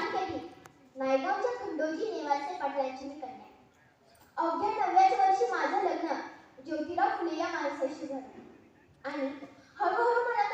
कानकरी नायगावच्या खंडोजी निवासी पाटलांची मी कन्या. अवघ्या नव्याच वर्षी माझं लग्न ज्योतिराव फुले या माणसाशी झालं. आणि हळूहळू मला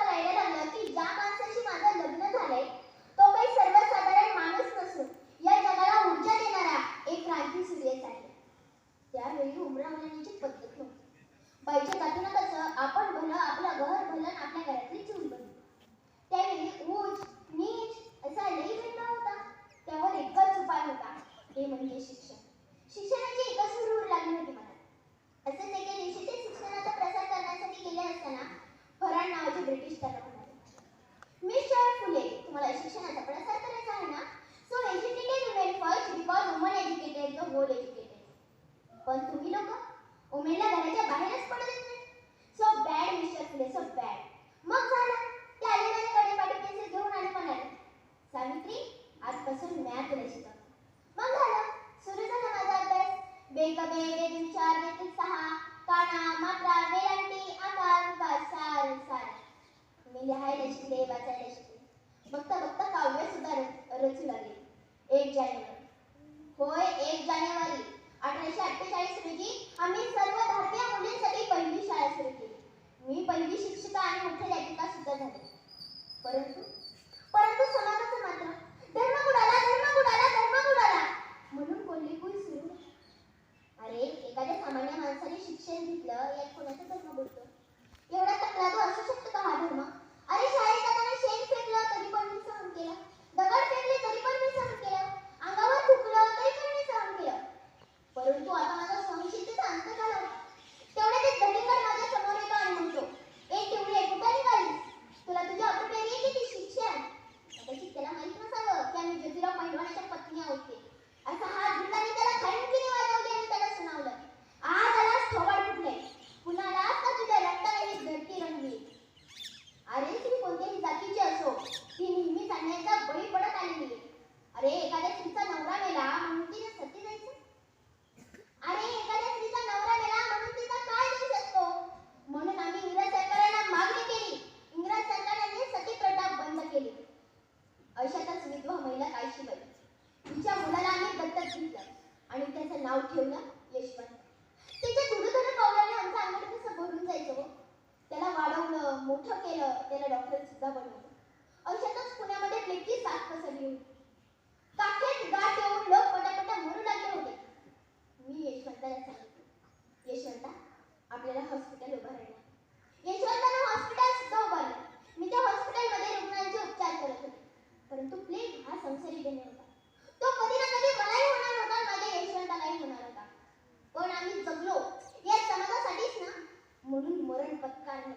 आजपासून मॅथ रचित. मग झालं. सुरू झालं माझा अभ्यास. बेकबे वेदून चार वेदून सहा. काना मात्रा वेलांटी आकार उकार सार. सार मी लिहायला शिकले वाचायला शिकले बघता बघता काव्य सुद्धा रचू लागले. एक जानेवारी. होय एक जानेवारी. अठराशे अठ्ठेचाळीस रोजी आम्ही सर्व भारतीय मुलींसाठी con हिला काय शिवायचं तिच्या मुलाला आम्ही दत्तक घेतलं आणि त्याचं नाव ठेवलं यशवंत. त्याच्या गुरुधर थोडं पावलाने आमचं अंगण कसं भरून जायचं हो. त्याला वाढवलं मोठं केलं त्याला डॉक्टर सुद्धा बनवलं. औषधच पुण्यामध्ये नेमकी साथ पसरली होती. काखेत गाठ येऊन लोक पटापटा मरू लागले होते. मी यशवंताला सांगितलं यशवंता आपल्याला हॉस्पिटल उभारायला यशवंत संसारी देणे होता. तो कधी ना कधी मलाही होणार होता माझ्या यशवंतालाही होणार होता. पण आम्ही जगलो. या समाजासाठीच ना म्हणून मरण पत्कारलं